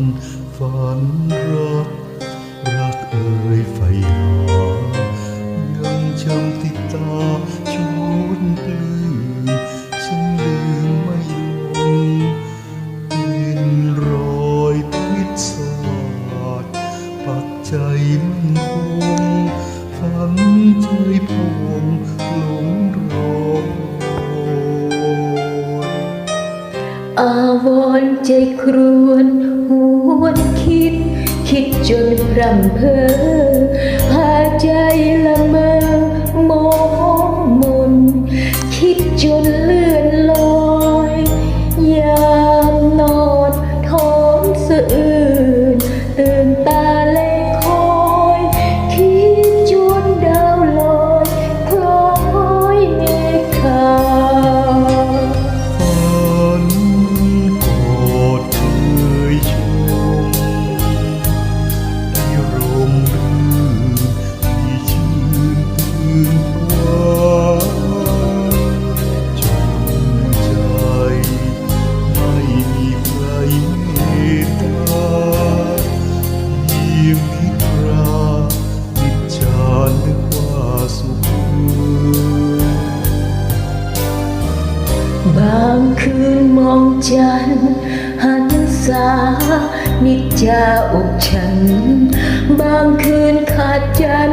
พันฝันรัก รักเอ่ยไฟหายังจำติดตาชวนปลื้มฉันลืมไม่ลงเป็นรอยพิษสาดปักใจมันคงฝันใจพวงหลงรอ อาวรณ์ใจครวนหวนคิด คิดจนพรำเพอ บางคืนมองจันหันสานิจจาอกฉัน บางคืนขาดจัน